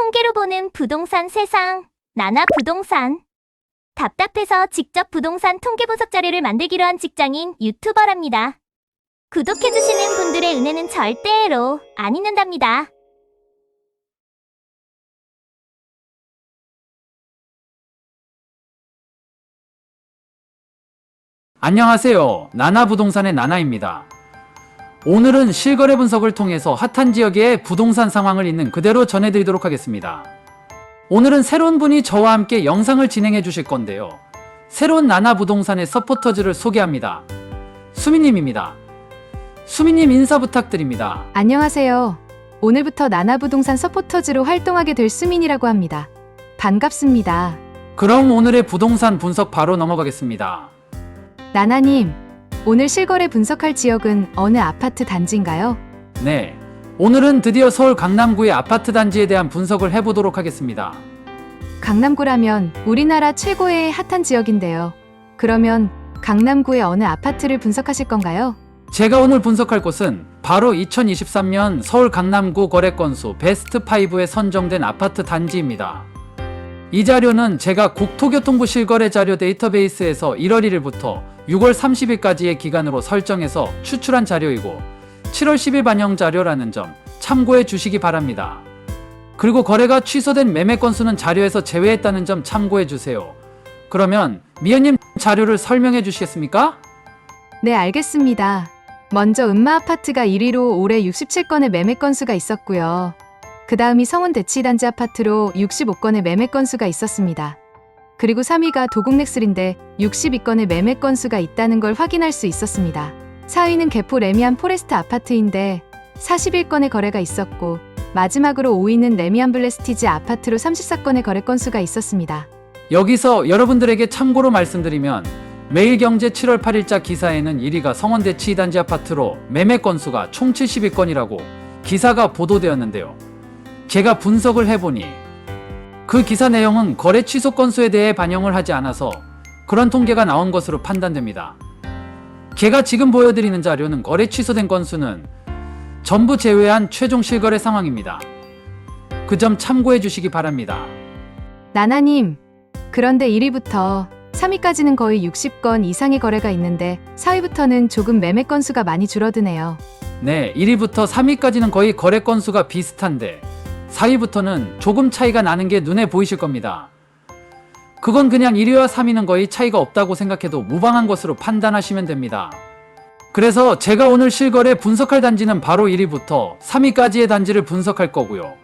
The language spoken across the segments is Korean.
통계로 보는 부동산 세상. 나나 부동산. 답답해서 직접 부동산 통계 분석 자료를 만들기로 한 직장인 유튜버랍니다. 구독해주시는 분들의 은혜는 절대로 안 잊는답니다. 안녕하세요. 나나 부동산의 나나입니다. 오늘은 실거래 분석을 통해서 핫한 지역의 부동산 상황을 있는 그대로 전해드리도록 하겠습니다. 오늘은 새로운 분이 저와 함께 영상을 진행해 주실 건데요. 새로운 나나 부동산의 서포터즈를 소개합니다. 수미님입니다. 수미님 인사 부탁드립니다. 안녕하세요. 오늘부터 나나 부동산 서포터즈로 활동하게 될 수민이라고 합니다. 반갑습니다. 그럼 오늘의 부동산 분석 바로 넘어가겠습니다. 나나님, 오늘 실거래 분석할 지역은 어느 아파트 단지인가요? 네. 오늘은 드디어 서울 강남구의 아파트 단지에 대한 분석을 해보도록 하겠습니다. 강남구라면 우리나라 최고의 핫한 지역인데요. 그러면 강남구의 어느 아파트를 분석하실 건가요? 제가 오늘 분석할 곳은 바로 2023년 서울 강남구 거래 건수 베스트 5에 선정된 아파트 단지입니다. 이 자료는 제가 국토교통부 실거래 자료 데이터베이스에서 1월 1일부터 6월 30일까지의 기간으로 설정해서 추출한 자료이고 7월 10일 반영 자료라는 점 참고해 주시기 바랍니다. 그리고 거래가 취소된 매매 건수는 자료에서 제외했다는 점 참고해 주세요. 그러면 미연님 자료를 설명해 주시겠습니까? 네, 알겠습니다. 먼저 음마 아파트가 1위로 올해 67건의 매매 건수가 있었고요. 그 다음이 성원 대치단지 아파트로 65건의 매매 건수가 있었습니다. 그리고 3위가 도곡넥슬인데 62건의 매매 건수가 있다는 걸 확인할 수 있었습니다. 4위는 개포 레미안 포레스트 아파트인데 41건의 거래가 있었고 마지막으로 5위는 레미안 블레스티즈 아파트로 34건의 거래 건수가 있었습니다. 여기서 여러분들에게 참고로 말씀드리면 매일경제 7월 8일자 기사에는 1위가 성원대치 2단지 아파트로 매매 건수가 총 72건이라고 기사가 보도되었는데요. 제가 분석을 해보니 그 기사 내용은 거래 취소 건수에 대해 반영을 하지 않아서 그런 통계가 나온 것으로 판단됩니다. 제가 지금 보여드리는 자료는 거래 취소된 건수는 전부 제외한 최종 실거래 상황입니다. 그 점 참고해 주시기 바랍니다. 나나님, 그런데 1위부터 3위까지는 거의 60건 이상의 거래가 있는데 4위부터는 조금 매매 건수가 많이 줄어드네요. 네, 1위부터 3위까지는 거의 거래 건수가 비슷한데 4위부터는 조금 차이가 나는 게 눈에 보이실 겁니다. 그건 그냥 1위와 3위는 거의 차이가 없다고 생각해도 무방한 것으로 판단하시면 됩니다. 그래서 제가 오늘 실거래 분석할 단지는 바로 1위부터 3위까지의 단지를 분석할 거고요.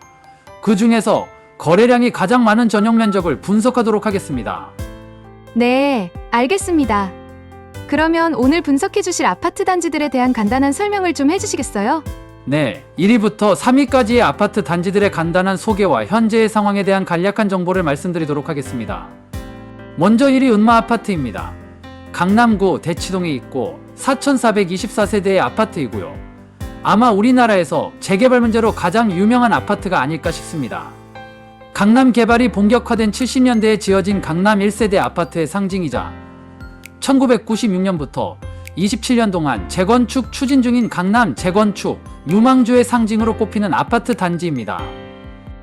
그 중에서 거래량이 가장 많은 전용 면적을 분석하도록 하겠습니다. 네, 알겠습니다. 그러면 오늘 분석해 주실 아파트 단지들에 대한 간단한 설명을 좀 해주시겠어요? 네, 1위부터 3위까지의 아파트 단지들의 간단한 소개와 현재의 상황에 대한 간략한 정보를 말씀드리도록 하겠습니다. 먼저 1위 은마 아파트입니다. 강남구 대치동에 있고 4,424세대의 아파트이고요. 아마 우리나라에서 재개발 문제로 가장 유명한 아파트가 아닐까 싶습니다. 강남 개발이 본격화된 70년대에 지어진 강남 1세대 아파트의 상징이자 1996년부터 27년 동안 재건축 추진 중인 강남 재건축 유망주의 상징으로 꼽히는 아파트 단지입니다.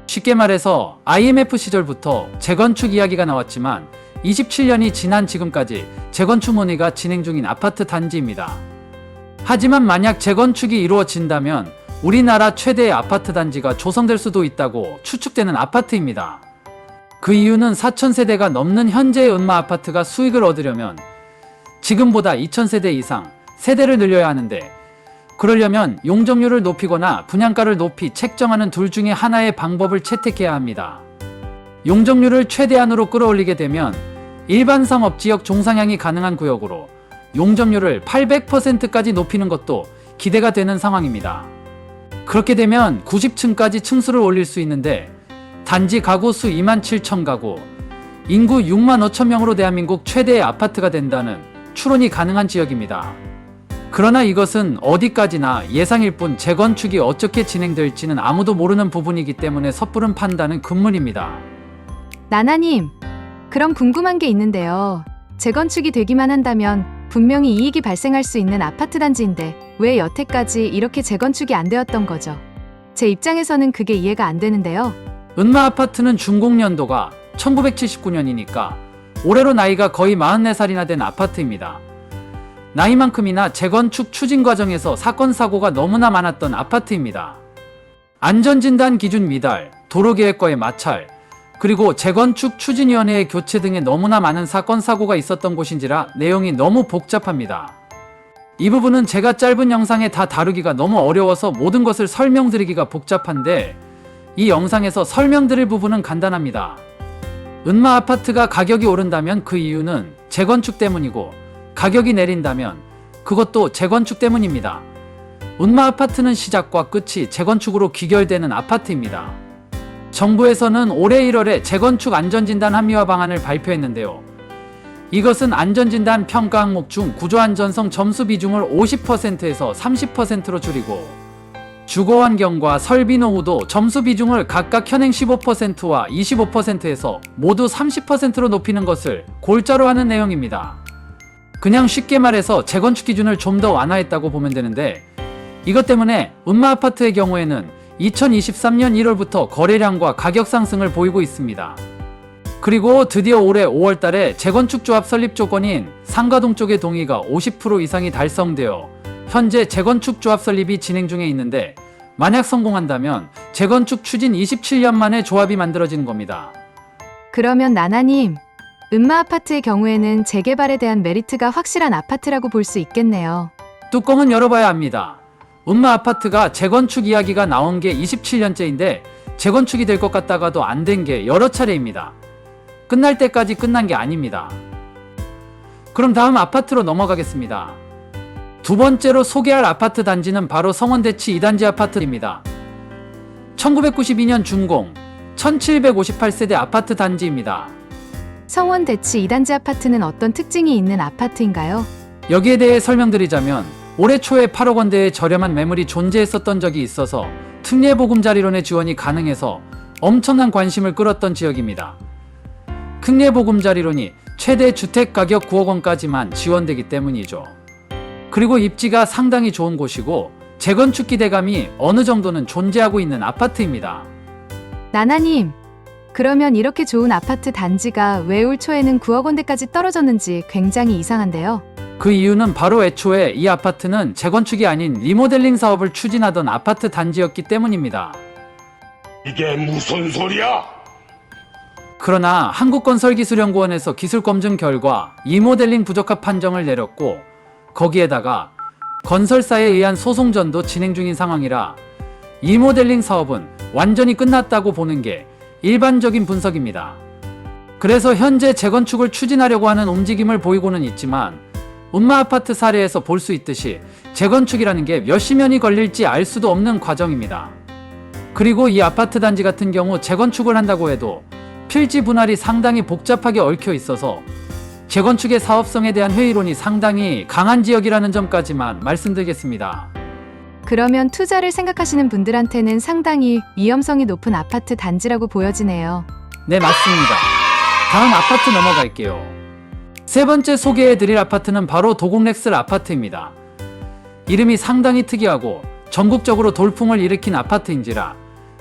쉽게 말해서 IMF 시절부터 재건축 이야기가 나왔지만 27년이 지난 지금까지 재건축 논의가 진행 중인 아파트 단지입니다. 하지만 만약 재건축이 이루어진다면 우리나라 최대의 아파트 단지가 조성될 수도 있다고 추측되는 아파트입니다. 그 이유는 4,000세대가 넘는 현재의 은마 아파트가 수익을 얻으려면 지금보다 2,000세대 이상 세대를 늘려야 하는데 그러려면 용적률을 높이거나 분양가를 높이 책정하는 둘 중에 하나의 방법을 채택해야 합니다. 용적률을 최대한으로 끌어올리게 되면 일반 상업 지역 종상향이 가능한 구역으로 용적률을 800%까지 높이는 것도 기대가 되는 상황입니다. 그렇게 되면 90층까지 층수를 올릴 수 있는데 단지 가구 수 2만 7천 가구, 인구 6만 5천 명으로 대한민국 최대의 아파트가 된다는 추론이 가능한 지역입니다. 그러나 이것은 어디까지나 예상일 뿐 재건축이 어떻게 진행될지는 아무도 모르는 부분이기 때문에 섣부른 판단은 금물입니다. 나나님, 그럼 궁금한 게 있는데요. 재건축이 되기만 한다면 분명히 이익이 발생할 수 있는 아파트 단지인데 왜 여태까지 이렇게 재건축이 안 되었던 거죠? 제 입장에서는 그게 이해가 안 되는데요. 은마 아파트는 준공 연도가 1979년이니까 올해로 나이가 거의 44살이나 된 아파트입니다. 나이만큼이나 재건축 추진 과정에서 사건 사고가 너무나 많았던 아파트입니다. 안전진단 기준 미달, 도로계획과의 마찰, 그리고 재건축 추진위원회의 교체 등의 너무나 많은 사건 사고가 있었던 곳인지라 내용이 너무 복잡합니다. 이 부분은 제가 짧은 영상에 다 다루기가 너무 어려워서 모든 것을 설명드리기가 복잡한데 이 영상에서 설명드릴 부분은 간단합니다. 은마 아파트가 가격이 오른다면 그 이유는 재건축 때문이고 가격이 내린다면 그것도 재건축 때문입니다. 은마 아파트는 시작과 끝이 재건축으로 귀결되는 아파트입니다. 정부에서는 올해 1월에 재건축 안전진단 합리화 방안을 발표했는데요. 이것은 안전진단 평가 항목 중 구조안전성 점수 비중을 50%에서 30%로 줄이고 주거 환경과 설비 노후도 점수 비중을 각각 현행 15%와 25%에서 모두 30%로 높이는 것을 골자로 하는 내용입니다. 그냥 쉽게 말해서 재건축 기준을 좀 더 완화했다고 보면 되는데 이것 때문에 은마 아파트의 경우에는 2023년 1월부터 거래량과 가격 상승을 보이고 있습니다. 그리고 드디어 올해 5월 달에 재건축 조합 설립 조건인 상가동 쪽의 동의가 50% 이상이 달성되어 현재 재건축 조합 설립이 진행 중에 있는데 만약 성공한다면 재건축 추진 27년 만에 조합이 만들어지는 겁니다. 그러면 나나님, 은마 아파트의 경우에는 재개발에 대한 메리트가 확실한 아파트라고 볼 수 있겠네요. 뚜껑은 열어봐야 합니다. 은마 아파트가 재건축 이야기가 나온 게 27년째인데 재건축이 될 것 같다가도 안 된 게 여러 차례입니다. 끝날 때까지 끝난 게 아닙니다. 그럼 다음 아파트로 넘어가겠습니다. 두 번째로 소개할 아파트 단지는 바로 성원대치 2단지 아파트입니다. 1992년 준공 1758세대 아파트 단지입니다. 성원 대치 2단지 아파트는 어떤 특징이 있는 아파트인가요? 여기에 대해 설명드리자면 올해 초에 8억 원대의 저렴한 매물이 존재했었던 적이 있어서 특례 보금자리론의 지원이 가능해서 엄청난 관심을 끌었던 지역입니다. 특례 보금자리론이 최대 주택 가격 9억 원까지만 지원되기 때문이죠. 그리고 입지가 상당히 좋은 곳이고 재건축 기대감이 어느 정도는 존재하고 있는 아파트입니다. 나나님, 그러면 이렇게 좋은 아파트 단지가 왜 올 초에는 9억 원대까지 떨어졌는지 굉장히 이상한데요. 그 이유는 바로 애초에 이 아파트는 재건축이 아닌 리모델링 사업을 추진하던 아파트 단지였기 때문입니다. 이게 무슨 소리야? 그러나 한국건설기술연구원에서 기술 검증 결과 리모델링 부적합 판정을 내렸고 거기에다가 건설사에 의한 소송전도 진행 중인 상황이라 리모델링 사업은 완전히 끝났다고 보는 게 일반적인 분석입니다. 그래서 현재 재건축을 추진하려고 하는 움직임을 보이고는 있지만 운마 아파트 사례에서 볼 수 있듯이 재건축이라는 게 몇십 년이 걸릴지 알 수도 없는 과정입니다. 그리고 이 아파트 단지 같은 경우 재건축을 한다고 해도 필지 분할이 상당히 복잡하게 얽혀 있어서 재건축의 사업성에 대한 회의론이 상당히 강한 지역이라는 점까지만 말씀드리겠습니다. 그러면 투자를 생각하시는 분들한테는 상당히 위험성이 높은 아파트 단지라고 보여지네요. 네, 맞습니다. 다음 아파트 넘어갈게요. 세 번째 소개해 드릴 아파트는 바로 도곡렉슬 아파트입니다. 이름이 상당히 특이하고 전국적으로 돌풍을 일으킨 아파트인지라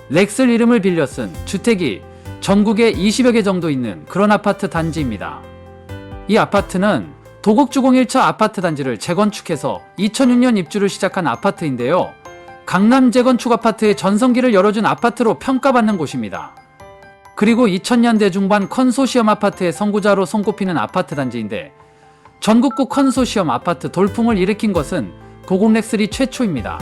렉슬 이름을 빌려 쓴 주택이 전국에 20여 개 정도 있는 그런 아파트 단지입니다. 이 아파트는 도곡주공 1차 아파트 단지를 재건축해서 2006년 입주를 시작한 아파트인데요. 강남 재건축 아파트의 전성기를 열어준 아파트로 평가받는 곳입니다. 그리고 2000년대 중반 컨소시엄 아파트의 선구자로 손꼽히는 아파트 단지인데 전국구 컨소시엄 아파트 돌풍을 일으킨 것은 도곡렉슬이 최초입니다.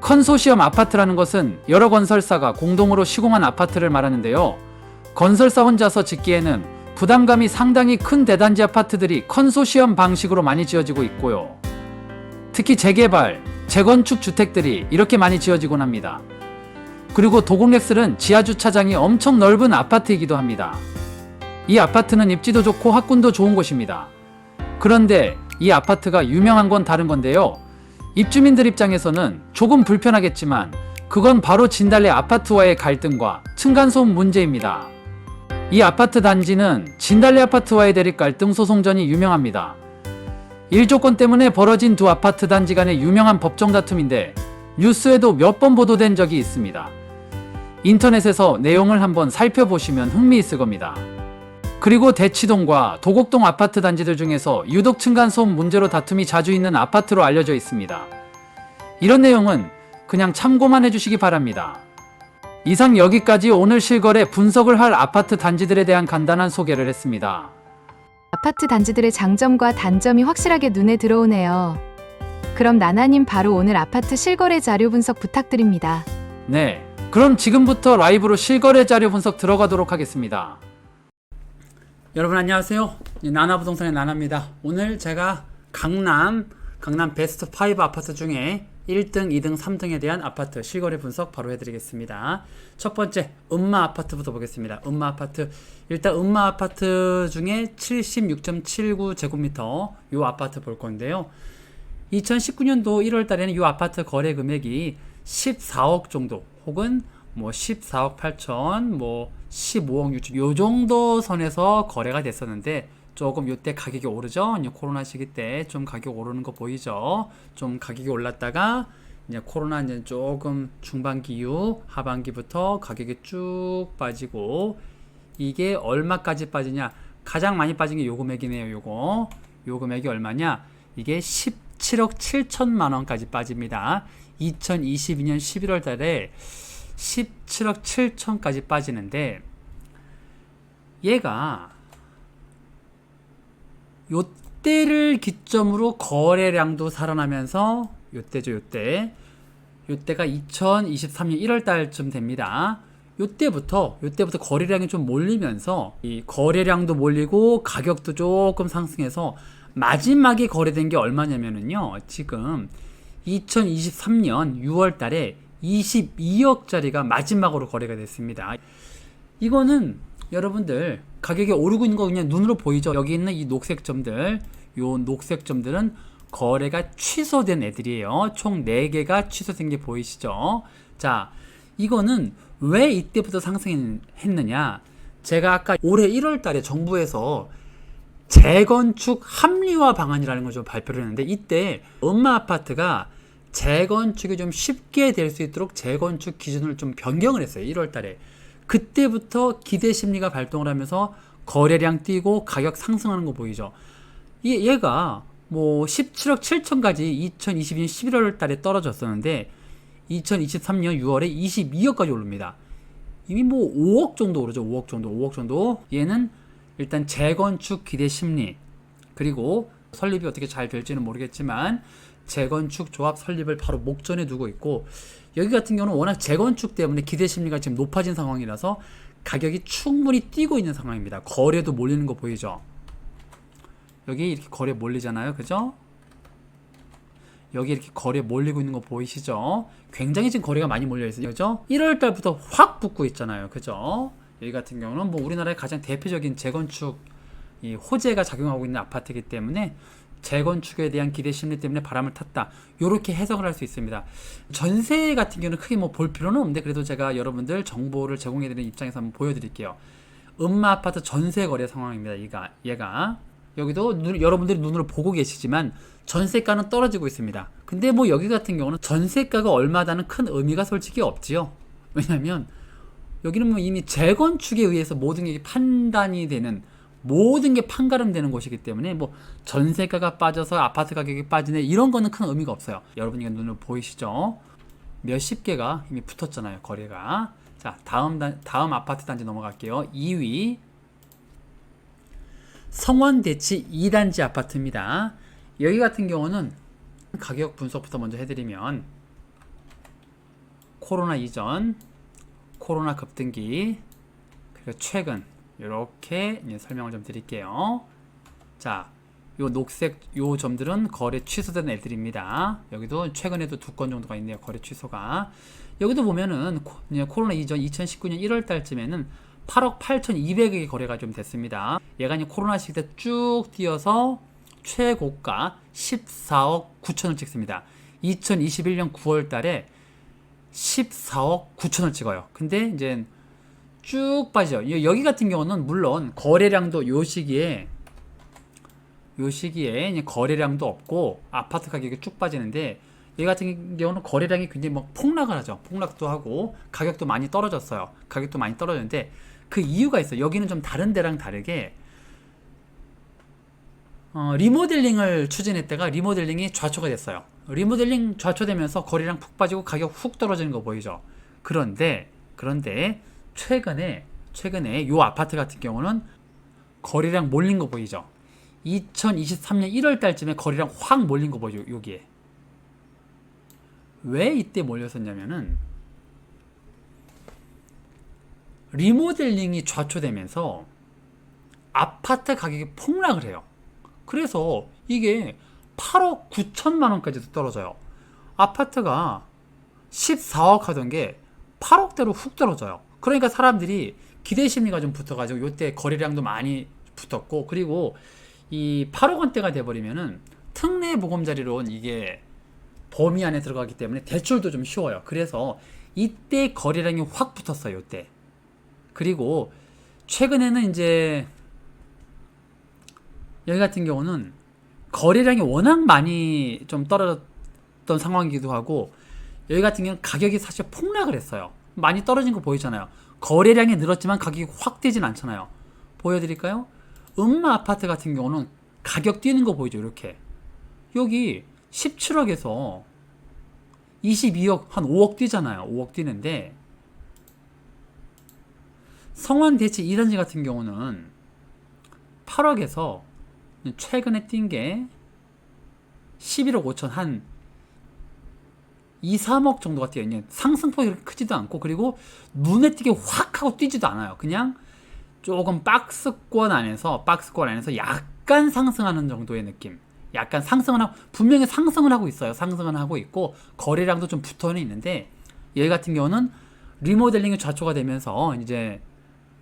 컨소시엄 아파트라는 것은 여러 건설사가 공동으로 시공한 아파트를 말하는데요. 건설사 혼자서 짓기에는 부담감이 상당히 큰 대단지 아파트들이 컨소시엄 방식으로 많이 지어지고 있고요. 특히 재개발, 재건축 주택들이 이렇게 많이 지어지곤 합니다. 그리고 도곡렉슬은 지하 주차장이 엄청 넓은 아파트이기도 합니다. 이 아파트는 입지도 좋고 학군도 좋은 곳입니다. 그런데 이 아파트가 유명한 건 다른 건데요. 입주민들 입장에서는 조금 불편하겠지만 그건 바로 진달래 아파트와의 갈등과 층간소음 문제입니다. 이 아파트 단지는 진달래 아파트와의 대립 갈등 소송전이 유명합니다. 일조권 때문에 벌어진 두 아파트 단지 간의 유명한 법정 다툼인데 뉴스에도 몇 번 보도된 적이 있습니다. 인터넷에서 내용을 한번 살펴보시면 흥미있을 겁니다. 그리고 대치동과 도곡동 아파트 단지들 중에서 유독 층간소음 문제로 다툼이 자주 있는 아파트로 알려져 있습니다. 이런 내용은 그냥 참고만 해주시기 바랍니다. 이상 여기까지 오늘 실거래 분석을 할 아파트 단지들에 대한 간단한 소개를 했습니다. 아파트 단지들의 장점과 단점이 확실하게 눈에 들어오네요. 그럼 나나님 바로 오늘 아파트 실거래 자료 분석 부탁드립니다. 네. 그럼 지금부터 라이브로 실거래 자료 분석 들어가도록 하겠습니다. 여러분 안녕하세요. 나나 부동산의 나나입니다. 오늘 제가 강남, 강남 베스트 5 아파트 중에 1등, 2등, 3등에 대한 아파트 실거래 분석 바로 해드리겠습니다. 첫 번째, 음마 아파트부터 보겠습니다. 음마 아파트. 일단 음마 아파트 중에 76.79제곱미터 요 아파트 볼 건데요. 2019년도 1월 달에는 이 아파트 거래 금액이 14억 정도 혹은 뭐 14억 8천 뭐 15억 6천 요 정도 선에서 거래가 됐었는데 조금 요때 가격이 오르죠. 이제 코로나 시기 때 좀 가격 오르는 거 보이죠. 좀 가격이 올랐다가 이제 코로나 이제 조금 중반기 이후 하반기부터 가격이 쭉 빠지고 이게 얼마까지 빠지냐? 가장 많이 빠진 게 요 금액이네요. 요거. 요 금액이 얼마냐? 이게 17억 7천만 원까지 빠집니다. 2022년 11월 달에 17억 7천까지 빠지는데 얘가 요때를 기점으로 거래량도 살아나면서 요때죠 요때 요때가 2023년 1월 달쯤 됩니다. 요때부터 요때부터 거래량이 좀 몰리면서 이 거래량도 몰리고 가격도 조금 상승해서 마지막에 거래된 게 얼마냐면은요. 지금 2023년 6월 달에 22억짜리가 마지막으로 거래가 됐습니다. 이거는 여러분들 가격이 오르고 있는 거 그냥 눈으로 보이죠? 여기 있는 이 녹색 점들, 요 녹색 점들은 거래가 취소된 애들이에요. 총 4개가 취소된 게 보이시죠? 자, 이거는 왜 이때부터 상승했느냐? 제가 아까 올해 1월 달에 정부에서 재건축 합리화 방안이라는 걸 좀 발표를 했는데 이때 엄마 아파트가 재건축이 좀 쉽게 될 수 있도록 재건축 기준을 좀 변경을 했어요. 1월 달에. 그때부터 기대 심리가 발동을 하면서 거래량 뛰고 가격 상승하는 거 보이죠. 얘, 얘가 뭐 17억 7천까지 2022년 11월 달에 떨어졌었는데 2023년 6월에 22억까지 오릅니다. 이미 뭐 5억 정도 오르죠. 5억 정도, 5억 정도. 얘는 일단 재건축 기대 심리 그리고 설립이 어떻게 잘 될지는 모르겠지만 재건축 조합 설립을 바로 목전에 두고 있고 여기 같은 경우는 워낙 재건축 때문에 기대 심리가 지금 높아진 상황이라서 가격이 충분히 뛰고 있는 상황입니다. 거래도 몰리는 거 보이죠? 여기 이렇게 거래 몰리잖아요. 그죠? 여기 이렇게 거래 몰리고 있는 거 보이시죠? 굉장히 지금 거래가 많이 몰려 있어요. 그죠? 1월 달부터 확 붙고 있잖아요. 그죠? 여기 같은 경우는 뭐 우리나라의 가장 대표적인 재건축 이 호재가 작용하고 있는 아파트이기 때문에 재건축에 대한 기대 심리 때문에 바람을 탔다. 이렇게 해석을 할 수 있습니다. 전세 같은 경우는 크게 뭐 볼 필요는 없는데 그래도 제가 여러분들 정보를 제공해 드리는 입장에서 한번 보여드릴게요. 음마 아파트 전세 거래 상황입니다. 얘가 얘가 여기도 눈, 여러분들이 눈으로 보고 계시지만 전세가는 떨어지고 있습니다. 근데 뭐 여기 같은 경우는 전세가가 얼마다는 큰 의미가 솔직히 없지요. 왜냐면 여기는 뭐 이미 재건축에 의해서 모든 게 판단이 되는 모든 게 판가름되는 곳이기 때문에 뭐 전세가가 빠져서 아파트 가격이 빠지네 이런 거는 큰 의미가 없어요. 여러분이 눈으로 보이시죠? 몇십 개가 이미 붙었잖아요. 거래가. 자, 다음 단, 다음 아파트 단지 넘어갈게요. 2위 성원대치 2단지 아파트입니다. 여기 같은 경우는 가격 분석부터 먼저 해드리면 코로나 이전, 코로나 급등기, 그리고 최근 이렇게 설명을 좀 드릴게요. 자, 요 녹색 요 점들은 거래 취소된 애들입니다. 여기도 최근에도 두 건 정도가 있네요. 거래 취소가. 여기도 보면은 코, 코로나 이전 2019년 1월 달쯤에는 8억 8,200억의 거래가 좀 됐습니다. 얘가 코로나 때쭉 뛰어서 최고가 14억 9천을 찍습니다. 2021년 9월 달에 14억 9천을 찍어요. 근데 이제 쭉 빠지죠. 여기 같은 경우는 물론 거래량도 요 시기에 요 시기에 거래량도 없고 아파트 가격이 쭉 빠지는데 얘 같은 경우는 거래량이 굉장히 막 폭락을 하죠. 폭락도 하고 가격도 많이 떨어졌어요. 가격도 많이 떨어졌는데 그 이유가 있어요. 여기는 좀 다른 데랑 다르게 어, 리모델링을 추진했다가 리모델링이 좌초가 됐어요. 리모델링 좌초되면서 거래량 푹 빠지고 가격 훅 떨어지는 거 보이죠. 그런데 그런데 최근에 최근에 요 아파트 같은 경우는 거래량 몰린 거 보이죠. 2023년 1월 달쯤에 거래량 확 몰린 거 보이죠. 여기에. 왜 이때 몰렸었냐면은 리모델링이 좌초되면서 아파트 가격이 폭락을 해요. 그래서 이게 8억 9천만 원까지도 떨어져요. 아파트가 14억 하던 게 8억대로 훅 떨어져요. 그러니까 사람들이 기대 심리가 좀 붙어가지고 요때 거래량도 많이 붙었고 그리고 이 8억 원대가 돼버리면은 특례 보금자리론 이게 범위 안에 들어가기 때문에 대출도 좀 쉬워요. 그래서 이때 거래량이 확 붙었어요. 요때. 그리고 최근에는 이제 여기 같은 경우는 거래량이 워낙 많이 좀 떨어졌던 상황이기도 하고 여기 같은 경우는 가격이 사실 폭락을 했어요. 많이 떨어진 거 보이잖아요. 거래량이 늘었지만 가격이 확 뛰진 않잖아요. 보여드릴까요? 음마 아파트 같은 경우는 가격 뛰는 거 보이죠? 이렇게. 여기 17억에서 22억, 한 5억 뛰잖아요. 5억 뛰는데 성원 대치 2단지 같은 경우는 8억에서 최근에 뛴 게 11억 5천 한 2, 3억 정도가 뛰어 있는 상승폭이 그렇게 크지도 않고 그리고 눈에 띄게 확 하고 뛰지도 않아요. 그냥 조금 박스권 안에서 박스권 안에서 약간 상승하는 정도의 느낌. 약간 상승을 하고 분명히 상승을 하고 있어요. 상승을 하고 있고 거래량도 좀 붙어는 있는데 얘 같은 경우는 리모델링이 좌초가 되면서 이제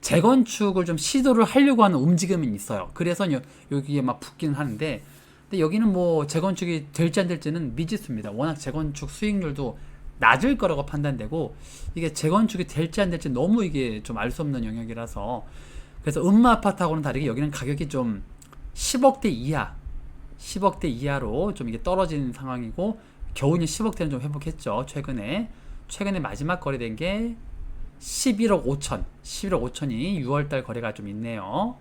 재건축을 좀 시도를 하려고 하는 움직임이 있어요. 그래서 여, 여기에 막 붙기는 하는데 근데 여기는 뭐 재건축이 될지 안 될지는 미지수입니다. 워낙 재건축 수익률도 낮을 거라고 판단되고 이게 재건축이 될지 안 될지 너무 이게 좀 알 수 없는 영역이라서 그래서 음마 아파트하고는 다르게 여기는 가격이 좀 10억대 이하 10억대 이하로 좀 이게 떨어진 상황이고 겨우는 10억대는 좀 회복했죠. 최근에. 최근에 마지막 거래된 게 11억 5천 11억 5천이 6월달 거래가 좀 있네요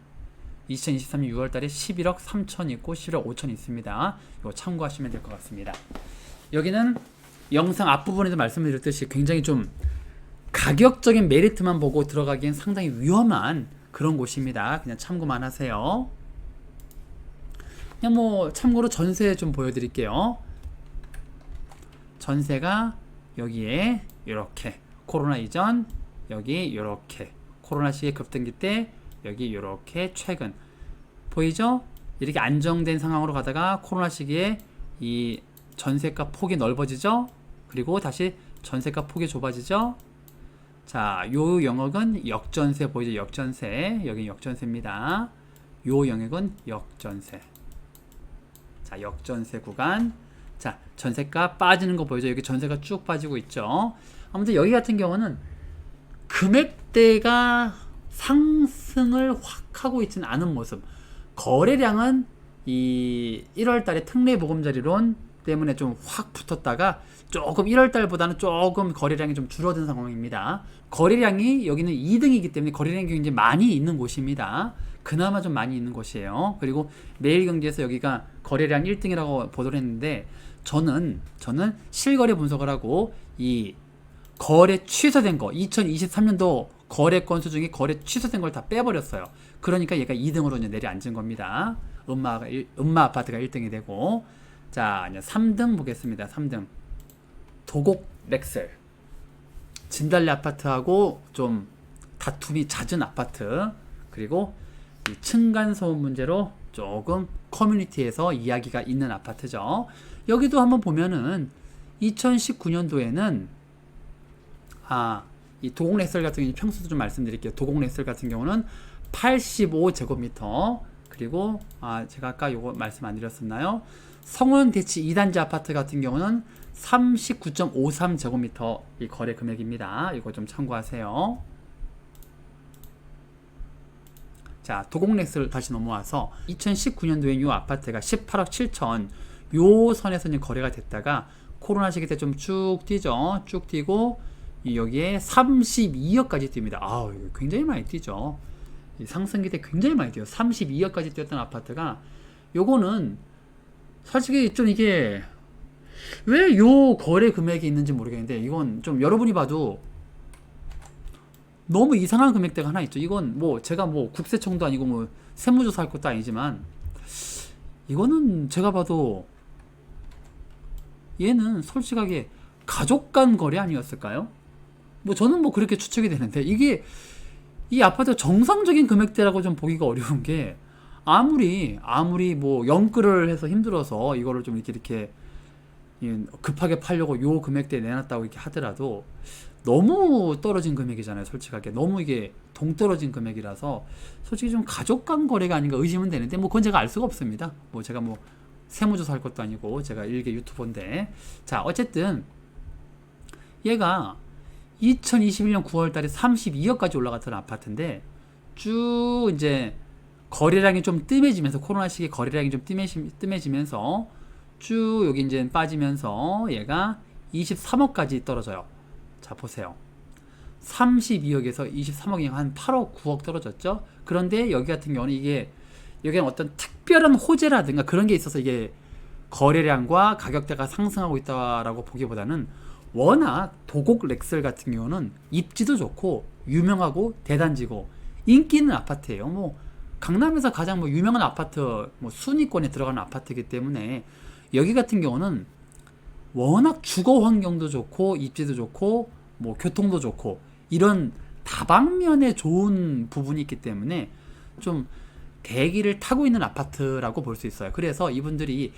2023년 6월 달에 11억 3천 있고 11억 5천 있습니다. 이거 참고하시면 될 것 같습니다. 여기는 영상 앞부분에도 말씀드렸듯이 굉장히 좀 가격적인 메리트만 보고 들어가기엔 상당히 위험한 그런 곳입니다. 그냥 참고만 하세요. 그냥 뭐 참고로 전세 좀 보여드릴게요. 전세가 여기에 이렇게 코로나 이전 여기 이렇게. 코로나 시기에 급등기 때 여기 이렇게 최근 보이죠? 이렇게 안정된 상황으로 가다가 코로나 시기에 이 전세가 폭이 넓어지죠? 그리고 다시 전세가 폭이 좁아지죠? 자, 요 영역은 역전세 보이죠? 역전세. 여기 역전세입니다. 요 영역은 역전세. 자, 역전세 구간. 자, 전세가 빠지는 거 보이죠? 여기 전세가 쭉 빠지고 있죠. 아무튼 여기 같은 경우는 금액대가 상승을 확 하고 있지는 않은 모습. 거래량은 이 1월 달에 특례 보금자리론 때문에 좀 확 붙었다가 조금 1월 달보다는 조금 거래량이 좀 줄어든 상황입니다. 거래량이 여기는 2등이기 때문에 거래량이 굉장히 많이 있는 곳입니다. 그나마 좀 많이 있는 곳이에요. 그리고 매일경제에서 여기가 거래량 1등이라고 보도를 했는데 저는 저는 실거래 분석을 하고 이 거래 취소된 거 2023년도 거래 건수 중에 거래 취소된 걸 다 빼버렸어요. 그러니까 얘가 2등으로 이제 내려앉은 겁니다. 일- 음마 아파트가 1등이 되고 자 이제 3등 보겠습니다. 3등 도곡 렉셀 진달래 아파트하고 좀 다툼이 잦은 아파트 그리고 이 층간 소음 문제로 조금 커뮤니티에서 이야기가 있는 아파트죠. 여기도 한번 보면은 2019년도에는 아, 이 도곡 렉설 같은 경우 평수도 좀 말씀드릴게요. 도곡 렉설 같은 경우는 85제곱미터 그리고 아, 제가 아까 요거 말씀 안 드렸었나요? 성원 대치 2단지 아파트 같은 경우는 39.53제곱미터 이 거래 금액입니다. 이거 좀 참고하세요. 자, 도곡렉스를 다시 넘어와서 2019년도에 이 아파트가 18억 7천 요 선에서 이제 거래가 됐다가 코로나 시기 때 좀 쭉 뛰죠. 쭉 뛰고 이 여기에 32억까지 뜁니다. 아, 굉장히 많이 뛰죠. 이 상승기 때 굉장히 많이 뛰어요. 32억까지 뛰었던 아파트가 요거는 솔직히 좀 이게 왜 요 거래 금액이 있는지 모르겠는데 이건 좀 여러분이 봐도 너무 이상한 금액대가 하나 있죠. 이건 뭐 제가 뭐 국세청도 아니고 뭐 세무조사 할 것도 아니지만 이거는 제가 봐도 얘는 솔직하게 가족 간 거래 아니었을까요? 뭐 저는 뭐 그렇게 추측이 되는데 이게 이 아파트 정상적인 금액대라고 좀 보기가 어려운 게 아무리 아무리 뭐 영끌을 해서 힘들어서 이거를 좀 이렇게 이렇게 이 급하게 팔려고 요 금액대에 내놨다고 이렇게 하더라도 너무 떨어진 금액이잖아요 솔직하게. 너무 이게 동떨어진 금액이라서 솔직히 좀 가족 간 거래가 아닌가 의심은 되는데 뭐 그건 제가 알 수가 없습니다. 뭐 제가 뭐 세무조사 할 것도 아니고 제가 일개 유튜버인데. 자 어쨌든 얘가 2021년 9월 달에 32억까지 올라갔던 아파트인데 쭉 이제 거래량이 좀 뜸해지면서 코로나 시기에 거래량이 좀 뜸해지, 뜸해지 면서 쭉 여기 이제 빠지면서 얘가 23억까지 떨어져요. 자 보세요. 32억에서 23억이 한 8억, 9억 떨어졌죠. 그런데 여기 같은 경우는 이게 여기는 어떤 특별한 호재라든가 그런 게 있어서 이게 거래량과 가격대가 상승하고 있다라고 보기보다는 워낙 도곡 렉슬 같은 경우는 입지도 좋고 유명하고 대단지고 인기 있는 아파트예요. 뭐 강남에서 가장 뭐 유명한 아파트 뭐 순위권에 들어가는 아파트이기 때문에 여기 같은 경우는 워낙 주거 환경도 좋고 입지도 좋고 뭐 교통도 좋고 이런 다방면에 좋은 부분이 있기 때문에 좀 대기를 타고 있는 아파트라고 볼 수 있어요. 그래서 이분들이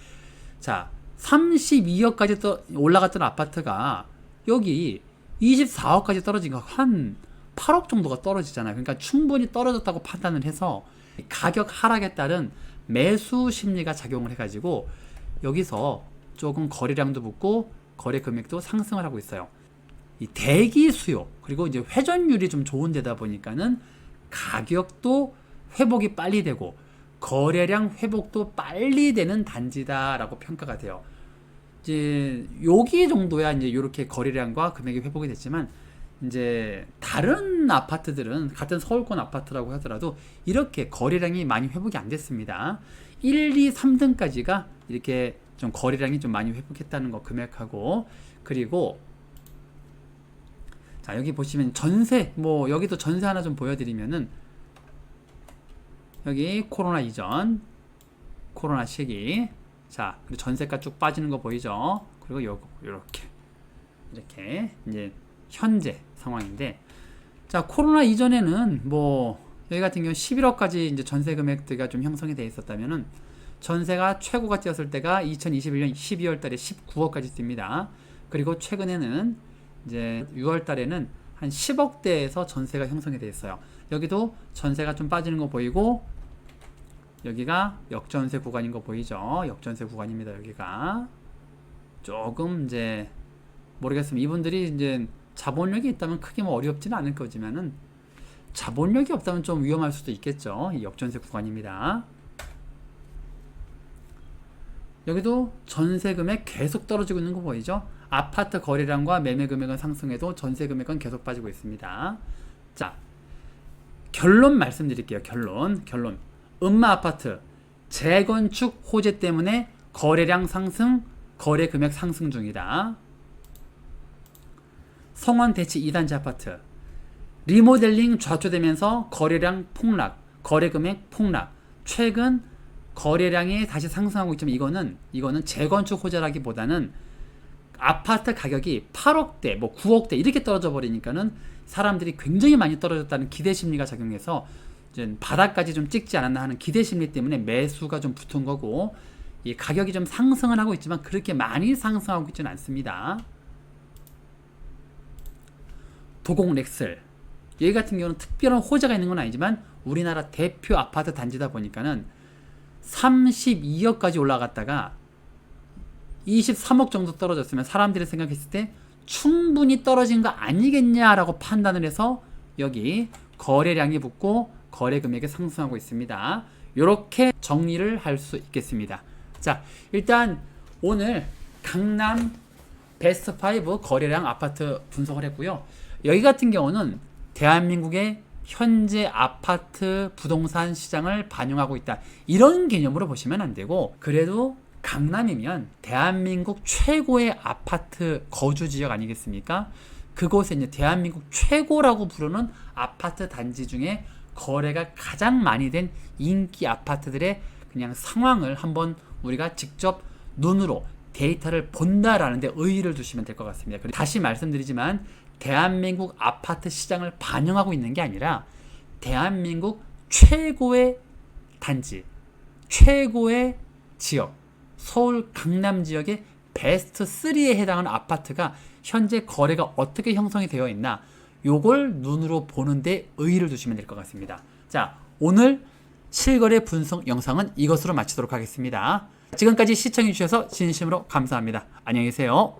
자 32억까지 떠, 올라갔던 아파트가 여기 24억까지 떨어진 거 한 8억 정도가 떨어지잖아요. 그러니까 충분히 떨어졌다고 판단을 해서 가격 하락에 따른 매수 심리가 작용을 해가지고 여기서 조금 거래량도 붙고 거래 금액도 상승을 하고 있어요. 이 대기 수요 그리고 이제 회전율이 좀 좋은 데다 보니까는 가격도 회복이 빨리 되고 거래량 회복도 빨리 되는 단지다라고 평가가 돼요. 이제 여기 정도야 이제 이렇게 거래량과 금액이 회복이 됐지만 이제 다른 아파트들은 같은 서울권 아파트라고 하더라도 이렇게 거래량이 많이 회복이 안 됐습니다. 1, 2, 3등까지가 이렇게 좀 거래량이 좀 많이 회복했다는 거 금액하고 그리고 자 여기 보시면 전세 뭐 여기도 전세 하나 좀 보여드리면은 여기 코로나 이전 코로나 시기 자 그리고 전세가 쭉 빠지는 거 보이죠 그리고 요 요렇게 이렇게 이제 현재 상황인데 자 코로나 이전에는 뭐 여기 같은 경우 11억까지 이제 전세 금액대가 좀 형성이 돼 있었다면은 전세가 최고가 뛰었을 때가 2021년 12월 달에 19억까지 뜁니다. 그리고 최근에는 이제 6월 달에는 한 10억대에서 전세가 형성이 돼 있어요. 여기도 전세가 좀 빠지는 거 보이고 여기가 역전세 구간인 거 보이죠? 역전세 구간입니다. 여기가 조금 이제 모르겠습니다. 이분들이 이제 자본력이 있다면 크게 뭐 어렵지는 않을 거지만은 자본력이 없다면 좀 위험할 수도 있겠죠. 이 역전세 구간입니다. 여기도 전세 금액 계속 떨어지고 있는 거 보이죠? 아파트 거래량과 매매 금액은 상승해도 전세 금액은 계속 빠지고 있습니다. 자, 결론 말씀드릴게요. 결론. 결론. 음마 아파트 재건축 호재 때문에 거래량 상승, 거래 금액 상승 중이다. 성원 대치 2단지 아파트 리모델링 좌초되면서 거래량 폭락, 거래 금액 폭락. 최근 거래량이 다시 상승하고 있지만 이거는 이거는 재건축 호재라기보다는 아파트 가격이 8억대, 뭐 9억대 이렇게 떨어져 버리니까는 사람들이 굉장히 많이 떨어졌다는 기대 심리가 작용해서 이제 바닥까지 좀 찍지 않았나 하는 기대 심리 때문에 매수가 좀 붙은 거고 이 가격이 좀 상승을 하고 있지만 그렇게 많이 상승하고 있지는 않습니다. 도곡 렉슬 여기 같은 경우는 특별한 호재가 있는 건 아니지만 우리나라 대표 아파트 단지다 보니까는 32억까지 올라갔다가 23억 정도 떨어졌으면 사람들이 생각했을 때 충분히 떨어진 거 아니겠냐라고 판단을 해서 여기 거래량이 붙고 거래 금액이 상승하고 있습니다. 이렇게 정리를 할 수 있겠습니다. 자, 일단 오늘 강남 베스트 5 거래량 아파트 분석을 했고요. 여기 같은 경우는 대한민국의 현재 아파트 부동산 시장을 반영하고 있다. 이런 개념으로 보시면 안 되고 그래도 강남이면 대한민국 최고의 아파트 거주 지역 아니겠습니까? 그곳에 이제 대한민국 최고라고 부르는 아파트 단지 중에 거래가 가장 많이 된 인기 아파트들의 그냥 상황을 한번 우리가 직접 눈으로 데이터를 본다라는 데 의의를 두시면 될 것 같습니다. 다시 말씀드리지만 대한민국 아파트 시장을 반영하고 있는 게 아니라 대한민국 최고의 단지, 최고의 지역, 서울 강남 지역의 베스트 3에 해당하는 아파트가 현재 거래가 어떻게 형성이 되어 있나 요걸 눈으로 보는데 의의를 두시면 될 것 같습니다. 자, 오늘 실거래 분석 영상은 이것으로 마치도록 하겠습니다. 지금까지 시청해 주셔서 진심으로 감사합니다. 안녕히 계세요.